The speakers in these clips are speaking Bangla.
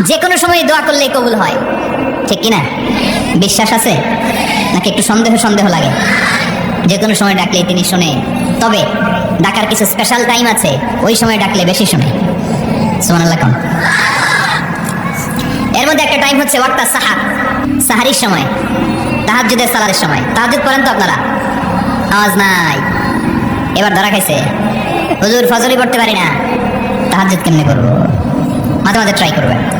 যে কোনো সময় দোয়া করলেই কবুল হয়। ঠিক কিনা? বিশ্বাস আছে? নাকি একটু সন্দেহ সন্দেহ লাগে? যে কোনো সময় ডাকলেই তিনি শোনে। তবে ডাকার কিছু স্পেশাল টাইম আছে, ওই সময় ডাকলে বেশি শোনে। সুবহানাল্লাহ কোন। এর মধ্যে একটা টাইম হচ্ছে ওয়াক্তা সাহা সাহারির সময়, তাহাজ্জুদের সালাদের সময়। তাহাজ্জুদ পড়েন তো আপনারা? আওয়াজ নাই। এবার ধরা খাইছে। হুজুর ফজরই পড়তে পারি না। তাহাজ্জুদ কেমনে করব? মাঝে মাঝে ট্রাই করবেন।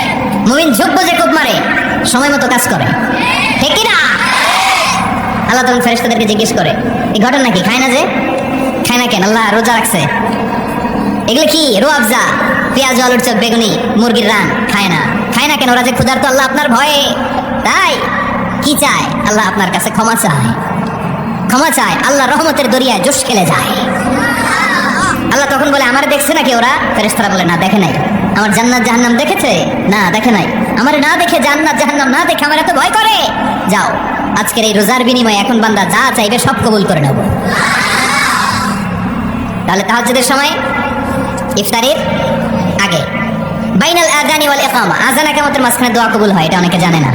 মুমিন যোগ্য যে কোপ মারে। সময় মতো কাজ করে। ঠিক কিনা? আল্লাহ তখন ফেরেস্তাদেরকে জিজ্ঞেস করে, এই ঘটনা কি? খায় না যে? খায় না কেন? আল্লাহ রোজা রাখছে। এগুলো কি? রো আফজা, পেঁয়াজ, আলুর চপ, বেগুনি, মুরগির রান। খায় না। খায় না কেন? ওরা যে ক্ষুধার্ত, আল্লাহ আপনার ভয়ে। তাই? কি চায়? আল্লাহ আপনার কাছে ক্ষমা চায়। ক্ষমা চায়? আল্লাহ রহমতের দরিয়ায় জোশ খেলে যায়। আল্লাহ তখন বলে, আমার দেখছে নাকি ওরা? ফেরেস্তারা বলে, না, দেখে নাই। আমার জান্নাত জাহান্নাম দেখেছে? না, দেখে নাই। আমার না দেখে জান্নাত জাহান্নাম না দেখে আমার এত ভয় করে। যাও, আজকের এই রোজার বিনিময়ে এখন বান্দা যা চাইবে সব কবুল করে নেব। তাহলে তাহাজ্জুদের সময়, ইফতারির আগে। বাইনাল আজানি ওয়াল ইকামা। আজান একামতের মাঝখানে দোয়া কবুল হয়, এটা অনেকে জানে না।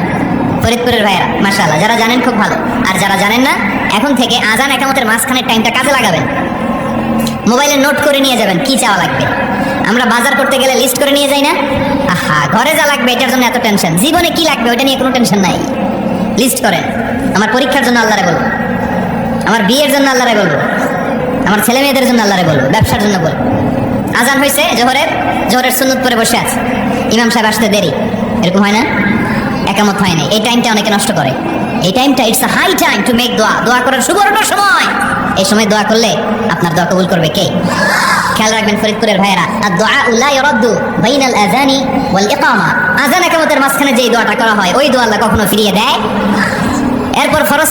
ফরিদপুরের ভাইয়েরা, মাশাআল্লাহ, যারা জানেন খুব ভালো। আর যারা জানেন না, এখন থেকে আজান একামতের মাঝখানের টাইমটা কাজে লাগাবেন। মোবাইলে নোট করে নিয়ে যাবেন, কি চাওয়া লাগবে? আমরা বাজার করতে গেলে লিস্ট করে নিয়ে যাই না? আহা, ঘরে যা লাগবে, এটার জন্য এত টেনশন জীবনে কি লাগবে ওটা নিয়ে কোনো টেনশন নাই। লিস্ট করেন। আমার পরীক্ষার জন্য আল্লাহরে বলব। আমার বিয়ের জন্য আল্লাহরে বলব। আমার ছেলে মেয়েদের জন্য আল্লাহরে বলব। ব্যবসার জন্য বলব। আজান হয়েছে জোহরের? জোহরের সুন্নত পরে বসে আছে। ইমাম সাহেব আসতে দেরি। এরকম হয় না? একামত হয় না এই টাইমটা অনেকে নষ্ট করে। এই টাইমটা it's high time to make দোয়া দোয়া করার সুবর্ণ সময়। এই সময় দোয়া করলে আপনার দোয়া কবুল করবে কে? খেয়াল রাখবেন ফরিদপুরের ভাইয়েরা আর দোয়া উল্লাহ ইরাদ্দু বাইনাল আজানি ওয়াল ইকামা। আজান একামতের মাঝখানে যেই দোয়াটা করা হয়, ওই দোয়া কখনো ফিরিয়ে দেয়? এরপর ফরজ